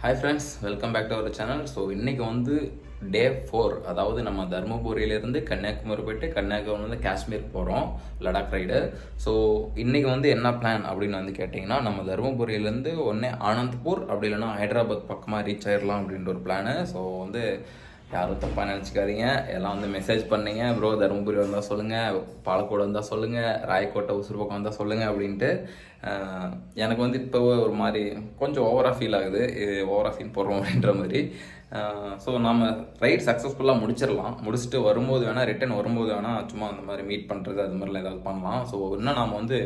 Hi friends welcome back to our channel so இன்றைக்கி வந்து day four அதாவது நம்ம தருமபுரியிலேருந்து கன்னியாகுமரி போயிட்டு கன்னியாகுமரிலேருந்து காஷ்மீர் போகிறோம் லடாக் ரைடு ஸோ இன்றைக்கி வந்து என்ன பிளான் அப்படின்னு வந்து கேட்டிங்கன்னா நம்ம தருமபுரியிலேருந்து ஒன்றே ஆனந்த்பூர் அப்படி இல்லைன்னா ஹைதராபாத் பக்கமாக ரீச் ஆயிடலாம் அப்படின்ற ஒரு பிளானு ஸோ வந்து யாரும் தப்பாக நினச்சிக்காதீங்க. எல்லாம் வந்து மெசேஜ் பண்ணீங்க. ப்ரோ தருமபுரி வந்தால் சொல்லுங்கள் பாலக்கோடு வந்தால் சொல்லுங்கள் ராயக்கோட்டை உசுர் பக்கம் வந்தால் சொல்லுங்கள் அப்படின்ட்டு எனக்கு வந்து இப்போ ஒரு மாதிரி கொஞ்சம் ஓவராக ஃபீல் ஆகுது. இது ஓவராக ஃபீல் போடுறோம் அப்படின்ற மாதிரி. ஸோ நம்ம ரைட் சக்ஸஸ்ஃபுல்லாக முடிச்சிடலாம். முடிச்சுட்டு வரும்போது வேணால் ரிட்டன் வரும்போது வேணால் சும்மா அந்த மாதிரி மீட் பண்ணுறது அது மாதிரிலாம் ஏதாவது பண்ணலாம். ஸோ இன்னும் நம்ம வந்து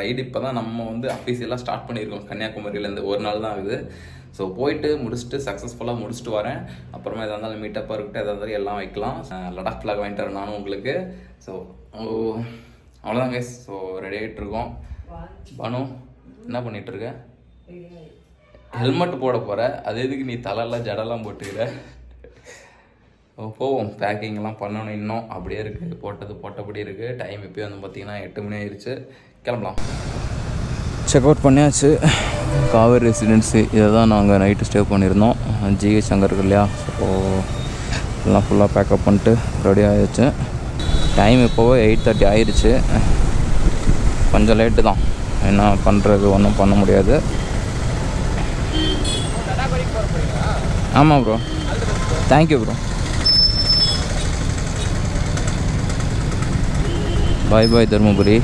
ரைடு இப்போ தான் நம்ம வந்து அஃபீஷியலாக ஸ்டார்ட் பண்ணியிருக்கோம். கன்னியாகுமரியிலேருந்து ஒரு நாள் தான் ஆகுது. ஸோ போயிட்டு முடிச்சுட்டு சக்ஸஸ்ஃபுல்லாக முடிச்சுட்டு வரேன். அப்புறமா எதாக இருந்தாலும் மீட்டப்பாக இருக்கட்டும் எதாக இருந்தாலும் எல்லாம் வைக்கலாம். லடாக் ஃபிளாக் வாங்கிட்டு வரேன் நானும் உங்களுக்கு. ஸோ அவ்வளோதான் கைஸ் ஸோ ரெடி ஆகிட்டு இருக்கோம். பனு என்ன பண்ணிட்டு இருக்க ஹெல்மெட் போட போகிற அது எதுக்கு நீ தலையெல்லாம் ஜடெல்லாம் போட்டுக்கிற? போவோம். பேக்கிங்லாம் பண்ணணும் இன்னும். அப்படியே இருக்குது போட்டது போட்டபடி இருக்குது டைம் இப்போயே வந்து பார்த்திங்கன்னா எட்டு மணி ஆயிடுச்சு கிளம்பலாம். செக் அவுட் பண்ணியாச்சு. காவேரி ரெசிடென்சி இதை தான் நாங்கள் நைட்டு ஸ்டே பண்ணியிருந்தோம். ஜிஹெச் அங்கே இருக்கு இல்லையா? ஸோ எல்லாம் ஃபுல்லாக பேக்கப் பண்ணிட்டு ரெடி ஆகிடுச்சு டைம் இப்போவே எயிட் தேர்ட்டி ஆயிடுச்சு கொஞ்சம் லேட்டு தான். என்ன பண்ணுறது ஒன்றும் பண்ண முடியாது. ஆமாம் bro thank you bro bye bye Dharmapuri.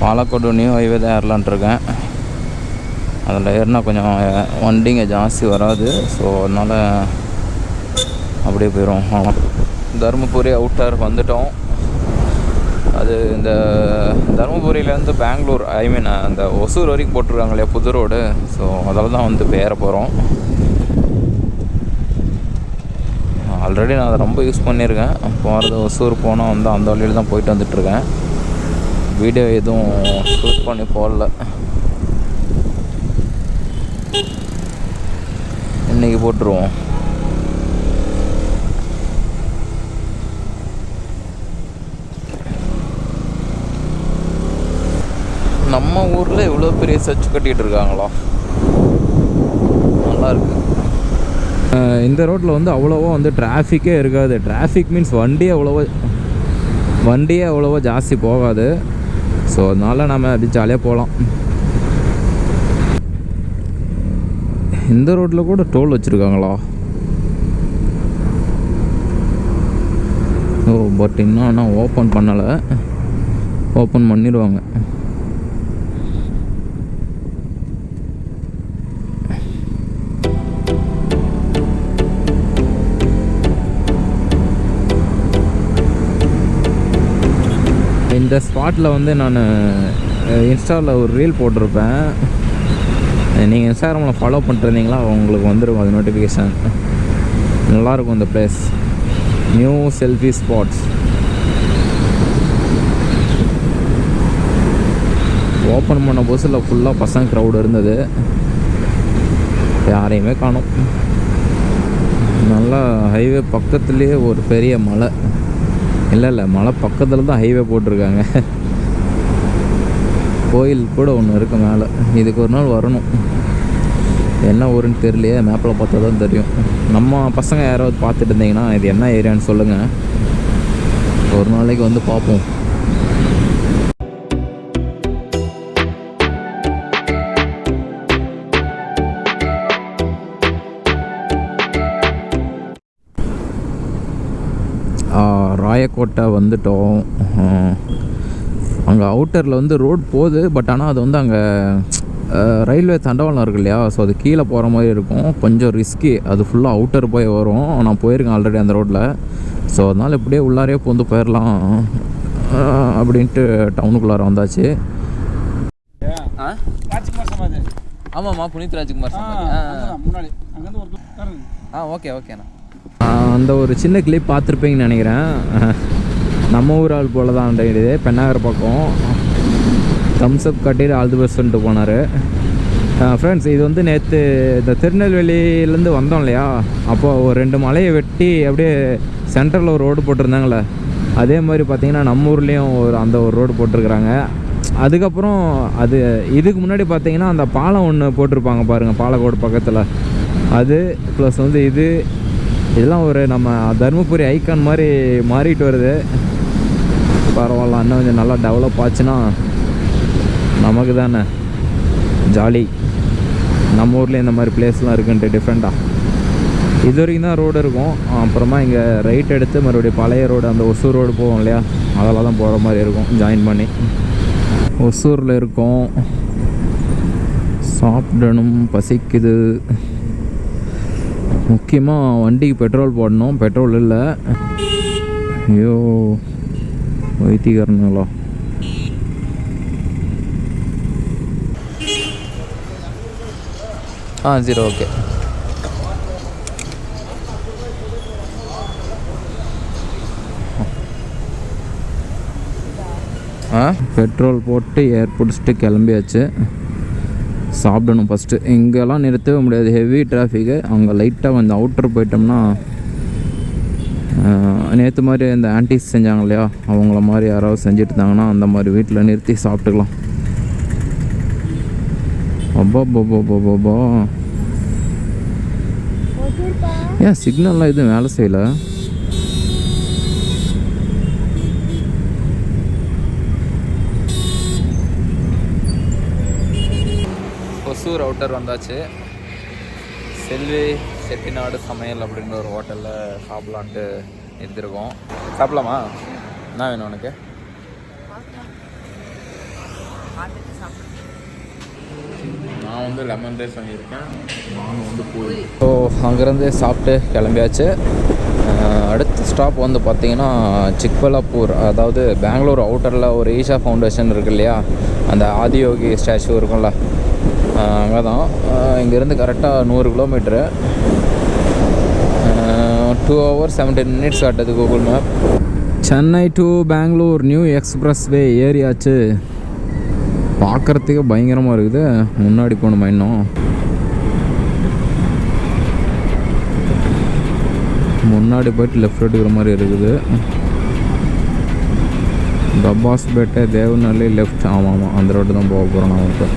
Palacode new highway தான் ஏறலான்ட்டு இருக்கேன். அதில் ஏறினா கொஞ்சம் வண்டிங்க ஜாஸ்தி வராது. ஸோ அதனால் அப்படியே போயிடும் தருமபுரி அவுட்டர் வந்துட்டோம். அது இந்த தருமபுரியிலேருந்து பெங்களூர் ஐ மீன் அந்த ஒசூர் வரைக்கும் போட்டிருக்காங்க இல்லையா புது ரோடு ஸோ அதில் தான் வந்து இப்போ போகிறோம் ஆல்ரெடி நான் அதை ரொம்ப யூஸ் பண்ணியிருக்கேன். போகிறது ஒசூர் போனால் வந்து அந்த வழியில் தான் போயிட்டு வந்துட்டுருக்கேன். வீடியோ எதுவும் ஷூட் பண்ணி போடல. இன்னைக்கு போட்டுருவோம். நம்ம ஊரில் இவ்வளோ பெரிய சர்ச் கட்டிகிட்டு இருக்காங்களா? நல்லாயிருக்கு இந்த ரோட்டில் வந்து அவ்வளோவா வந்து டிராஃபிக்கே இருக்காது. டிராஃபிக் மீன்ஸ் வண்டியே அவ்வளோவா வண்டியே அவ்வளோவா ஜாஸ்தி போகாது. ஸோ அதனால் நம்ம அப்படி ஜாலியாக போகலாம் இந்த ரோட்டில் கூட டோல் வச்சுருக்காங்களா? ஓ பட் இன்னும் ஆனால் ஓப்பன் பண்ணலை. ஓப்பன் பண்ணிடுவாங்க. இந்த ஸ்பாட்டில் வந்து நான் இன்ஸ்டாவில் ஒரு ரீல் போட்டிருப்பேன். நீங்கள் இன்ஸ்டாகிராமில் ஃபாலோ பண்ணிருந்தீங்களா உங்களுக்கு வந்துடும் அது நோட்டிஃபிகேஷன் நல்லாயிருக்கும் இந்த place new selfie spots open பண்ண புதுசில் ஃபுல்லாக பசங்க க்ரௌடு இருந்தது. யாரையுமே காணும். நல்லா ஹைவே பக்கத்துலேயே ஒரு பெரிய மலை. இல்லை இல்லை மலை பக்கத்தில் தான் ஹைவே போட்டிருக்காங்க. கோயில் கூட ஒன்று இருக்குது மேலே. இதுக்கு ஒரு நாள் வரணும். என்ன ஊருன்னு தெரியலையே மேப்பில் பார்த்தா தான் தெரியும். நம்ம பசங்க யாராவது பார்த்துட்டு இருந்தீங்கன்னா இது என்ன ஏரியான்னு சொல்லுங்கள் ஒரு நாளைக்கு வந்து பார்ப்போம். ராயக்கோட்டை வந்துட்டோம். அங்கே அவுட்டரில் வந்து ரோட் போகுது பட் ஆனால் அது வந்து அங்கே ரயில்வே தண்டவாளம் இருக்கு இல்லையா? ஸோ அது கீழே போகிற மாதிரி இருக்கும். கொஞ்சம் ரிஸ்கி அது ஃபுல்லாக அவுட்டர் போய் வரும். நான் போயிருக்கேன் ஆல்ரெடி அந்த ரோட்டில் ஸோ அதனால் இப்படியே உள்ளாரே பூந்து போயிடலாம் அப்படின்ட்டு டவுனுக்குள்ளார வந்தாச்சு. ஆமாம்மா புனித் ராஜ்குமார். முன்னாடி. ஆ ஓகே ஓகேண்ணா. அந்த ஒரு சின்ன கிளிப் பார்த்துருப்பீங்கன்னு நினைக்கிறேன். நம்ம ஊர் ஆள் போல தான் இது பெண்ணாகர் பக்கம். தம்ஸ்அப் கட்டிட்டு ஆல் தி பெஸ்ட்ன்ட்டு போனார். ஃப்ரெண்ட்ஸ் இது வந்து நேற்று இந்த திருநெல்வேலியிலேருந்து வந்தோம் இல்லையா? அப்போது ஒரு ரெண்டு மலையை வெட்டி அப்படியே சென்டரில் ஒரு ரோடு போட்டிருந்தாங்களே அதே மாதிரி பார்த்திங்கன்னா நம்ம ஊர்லேயும் ஒரு அந்த ஒரு ரோடு போட்டிருக்கிறாங்க. அதுக்கப்புறம் அது இதுக்கு முன்னாடி பார்த்தீங்கன்னா அந்த பாலம் ஒன்று போட்டிருப்பாங்க பாருங்கள் பாலக்கோடு பக்கத்தில். அது ப்ளஸ் வந்து இது இதெல்லாம் ஒரு நம்ம தருமபுரி ஐக்கான் மாதிரி மாறிட்டு வருது. பரவாயில்ல இன்னும் கொஞ்சம் நல்லா டெவலப் ஆச்சுன்னா நமக்கு தானே. ஜாலி. நம்ம ஊரில் இந்த மாதிரி பிளேஸ்லாம் இருக்குன்ட்டு டிஃப்ரெண்ட்டாக இது வரைக்கும் தான் ரோடு இருக்கும். அப்புறமா இங்கே ரைட் எடுத்து மறுபடியும் பழைய ரோடு அந்த ஒசூர் ரோடு போவோம் இல்லையா? அதெல்லாம் தான் போகிற மாதிரி இருக்கும். ஜாயின் பண்ணி. ஒசூரில் இருக்கோம். சாப்பிடணும் பசிக்குது. முக்கியமாக வண்டிக்கு பெட்ரோல் போடணும். பெட்ரோல் இல்லை. ஐயோ வைத்திகரணுங்களா ஆ சரி ஓகே ஆ? பெட்ரோல் போட்டு ஏர் பிடிச்சிட்டு கிளம்பியாச்சு. சாப்பிடணும் ஃபஸ்ட்டு இங்கெல்லாம் நிறுத்தவே முடியாது. ஹெவி டிராஃபிக்கு அங்கே லைட்டாக கொஞ்சம் அவுட்டர் போயிட்டோம்னா நேற்று மாதிரி இந்த ஆன்டிஸ் செஞ்சாங்க இல்லையா? அவங்கள மாதிரி யாராவது செஞ்சுட்டு இருந்தாங்கன்னா அந்த மாதிரி வீட்டில் நிறுத்தி சாப்பிட்டுக்கலாம். அப்பா பாபா பாபா ஏன் சிக்னல்லாம் எதுவும் வேலை செய்யலை? ரவுட்டர் அவுட்டர் வந்தாச்சு. செல்வி செட்டிநாடு சமையல் அப்படின்ற ஒரு ஹோட்டலில் சாப்பிட்லான்ட்டு எடுத்துருக்கோம் சாப்பிட்லாமா? என்ன வேணும் உனக்கு? நான் வந்து லெமன் ரைஸ் வாங்கியிருக்கேன். நாங்கள் வந்து பூரி. ஸோ அங்கேருந்து சாப்பிட்டு கிளம்பியாச்சு. அடுத்த ஸ்டாப் வந்து பார்த்தீங்கன்னா சிக்பலாப்பூர் அதாவது பெங்களூர் அவுட்டரில் ஒரு ஈஷா ஃபவுண்டேஷன் இருக்கு இல்லையா? அந்த ஆதியோகி ஸ்டாச்சு இருக்கும்ல. அங்கே தான் இங்கேருந்து கரெக்டாக நூறு kilometre two hour seventeen minutes காட்டுது Google map Chennai to Bangalore new expressway ஏரியாச்சு பார்க்குறதுக்கே பயங்கரமாக இருக்குது. முன்னாடி போகணுமா இன்னும். முன்னாடி போயிட்டு லெஃப்ட் எடுக்கிற மாதிரி இருக்குது. தபாஸ்பேட்டை தேவநல்லி லெஃப்ட் ஆமாம் ஆமாம் அந்த ரோட்டு தான் போக போகிறோம் நான் இப்போ.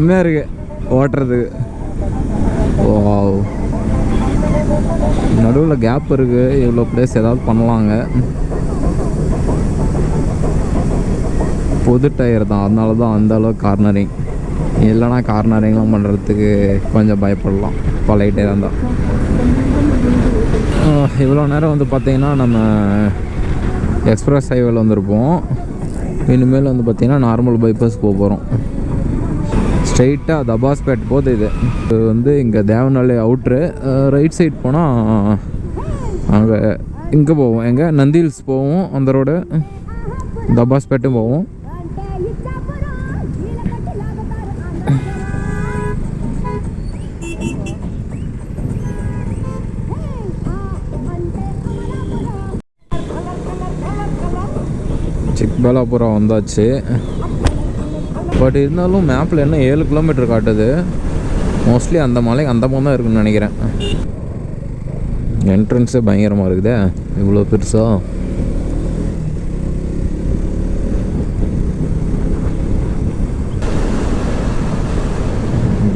செம்மையாக இருக்கு ஓட்டுறதுக்கு. ஓ நடுவில் கேப் இருக்குது இவ்வளோ பிளேஸ் ஏதாவது பண்ணலாங்க. பொது டயர் தான். அதனால தான் அந்த அளவுக்கு கார்னரிங் இல்லைனா கார்னரிங்லாம் பண்ணுறதுக்கு கொஞ்சம் பயப்படலாம். பழைய டயர் இருந்தால் இவ்வளோ நேரம் வந்து பார்த்திங்கன்னா நம்ம எக்ஸ்பிரஸ் ஹைவேல வந்திருப்போம். இனிமேல் வந்து பார்த்திங்கன்னா நார்மல் பைபாஸ் போக போகிறோம் ஸ்ட்ரைட்டாக தபாஸ்பேட் போகுது இது. இது வந்து இங்கே தேவநல்லி அவுட்ரு ரைட் சைட் போனால் அங்கே இங்கே போவோம். எங்கே? நந்தில்ஸ் போவோம் அந்த ரோடு தபாஸ்பேட்டும் போவோம். சிக்பலாபுரம் வந்தாச்சு. பட் இருந்தாலும் மேப்பில் என்ன ஏழு கிலோமீட்டர் காட்டுது? மோஸ்ட்லி அந்த மலை அந்த பக்கம் தான் இருக்குன்னு நினைக்கிறேன். என்ட்ரன்ஸே பயங்கரமாக இருக்குதே. இவ்வளோ பெருசாக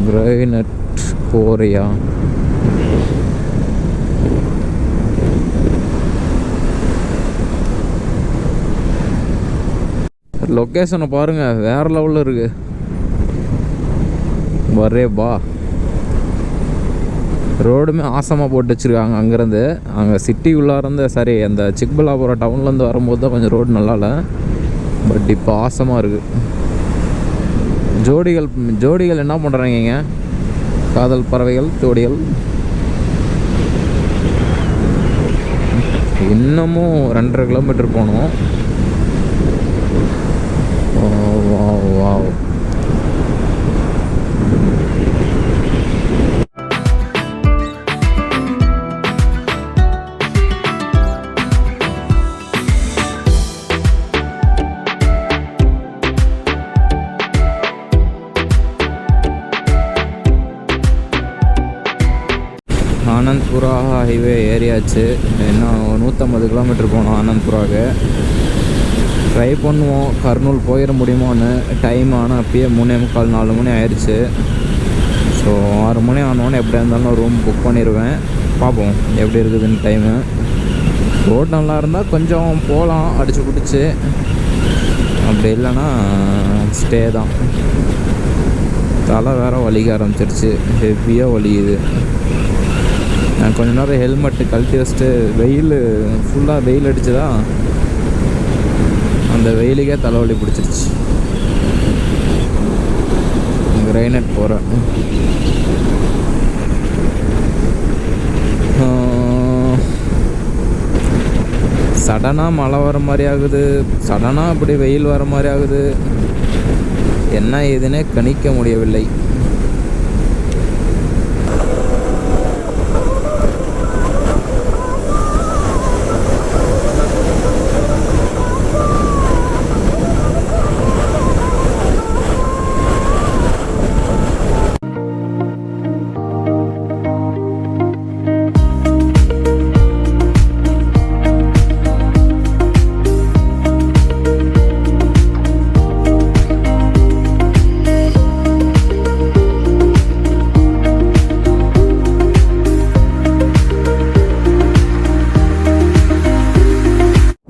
கிரைனட் போரியா லொக்கேஷனை பாருங்கள் வேறு லெவலில் இருக்குது வரே பா ரோடுமே ஆசமாக போட்டு வச்சுருக்காங்க அங்கேருந்து. அங்கே சிட்டி உள்ளாருந்து சரி அந்த சிக்பலாபுரம் டவுன்லேருந்து வரும்போது தான் கொஞ்சம் ரோடு நல்லா இல்லை. பட் இப்போ ஆசமாக இருக்குது ஜோடிகள் ஜோடிகள் என்ன பண்ணுறாங்க காதல் பறவைகள் ஜோடிகள் இன்னமும் ரெண்டரை கிலோமீட்டர் போகணும் ஆச்சு இன்னும் நூற்றம்பது கிலோமீட்டர் போகணும் ஆனந்த்புராவுக்கு ட்ரை பண்ணுவோம். கர்னூல் போயிட முடியுமோன்னு. டைம் ஆனால் அப்பயே மூணே முக்கால் நாலு மணி ஆயிடுச்சு ஸோ ஆறு மணி ஆனோன்னு எப்படியா இருந்தாலும் ரூம் புக் பண்ணிடுவேன் பார்ப்போம் எப்படி இருக்குதுன்னு டைமு ரோட் நல்லா இருந்தால் கொஞ்சம் போகலாம் அடிச்சு பிடிச்சி. அப்படி இல்லைன்னா ஸ்டே தான். தலை வேறு வலிக்க ஆரம்பிச்சிருச்சு. ஹெவியாக வலிக்குது. நான் கொஞ்ச நேரம் ஹெல்மெட்டு கழட்டி வச்சுட்டு வெயில் ஃபுல்லாக வெயில் அடிச்சுதா அந்த வெயிலுக்கே தலைவலி பிடிச்சிருச்சு. கிரைனட் போகிறேன் சடனாக மழை வர மாதிரி ஆகுது. சடனாக அப்படி வெயில் வர மாதிரி ஆகுது. என்ன ஏதுன்னே கணிக்க முடியவில்லை.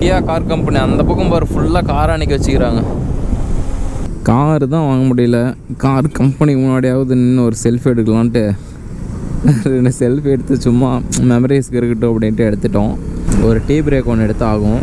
கியா கார் கம்பெனி அந்த பக்கம் பாரு ஃபுல்லாக கார் அன்னைக்கு வச்சுக்கிறாங்க. கார் தான் வாங்க முடியல. கார் கம்பெனி முன்னாடியாவது நின்று ஒரு செல்ஃபி எடுக்கலான்ட்டு. ரெண்டு செல்ஃபி எடுத்து சும்மா மெமரிஸ்க்கு இருக்கட்டும் அப்படின்ட்டு எடுத்துட்டோம். ஒரு டீ பிரேக் ஒன்று எடுத்து ஆகும்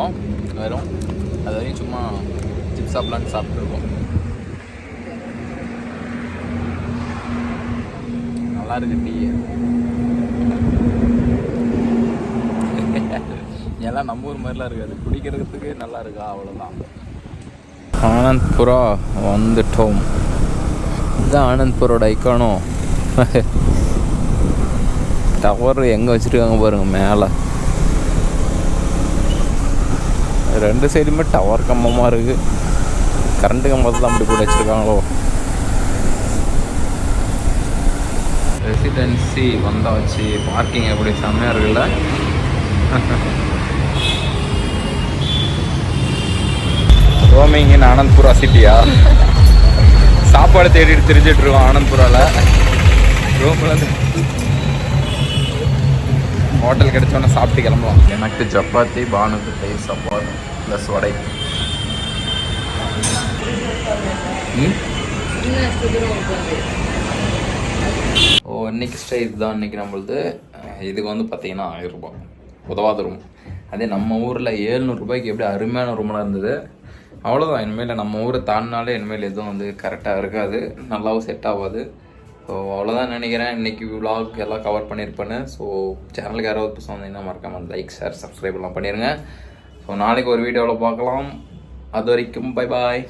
போகிறோம் வெறும் அது வரையும் சும்மா சிப்ஸ் சாப்பிட்லான்னு சாப்பிட்ருக்கோம் நல்லா இருக்கு டீ. எல்லாம் நம்ம ஊர் மாதிரிலாம் இருக்காது. குடிக்கிறதுக்கு நல்லா இருக்கா? அவ்வளோதான் ஆனந்த்புரா வந்துட்டோம். இதுதான் ஆனந்த்புரோட ஐக்கானோ டவர் எங்கே வச்சுருக்காங்க பாருங்கள் மேலே. ரெண்டு சைடுமே டவர் கம்பமாக இருக்குது கரண்ட் கம்பத்தை தான் அப்படி கூட வச்சுருக்காங்களோ. ரெசிடென்சி வந்தாச்சு பார்க்கிங் எப்படி? செம்மையாக இருக்குல்ல? ரோமிங் இன் ஆனந்த்புரா சிட்டியா சாப்பாடு தேடிட்டு தெரிஞ்சிட்டு இருக்கோம் ஆனந்த்புராவில் ரூம்லேருந்து ஹோட்டல் கிடைச்சோன்னே சாப்பிட்டு கிளம்பலாம். எனக்கு சப்பாத்தி பானுக்கு தயிர் சாப்பாடு ப்ளஸ் வடை. ஓ இன்னைக்கு ஸ்டே இதுதான் இன்னைக்கு நம்மளுது இதுக்கு வந்து பார்த்தீங்கன்னா ஆயிரம் ரூபாய். உதவாத ரூம் அதே நம்ம ஊரில் ஏழ்நூறுபாய்க்கு எப்படி அருமையான ரூம்லாம் இருந்தது? அவ்வளோதான் இனிமேல் நம்ம ஊரை தாண்டினாலே இனிமேல் எதுவும் வந்து கரெக்டாக இருக்காது. நல்லாவும் செட் ஆகாது. ஸோ அவ்வளோதான் நினைக்கிறேன். இன்னைக்கு விலாக் எல்லாம் கவர் பண்ணியிருப்பேன்னு. ஸோ சேனலுக்கு யாராவது புதுசாக வந்தீங்கன்னா மறக்காமல் லைக் ஷேர் சப்ஸ்கிரைப் எல்லாம் பண்ணிடுங்க ஸோ நாளைக்கு ஒரு வீடியோவில் பார்க்கலாம். அது வரைக்கும் பை பாய்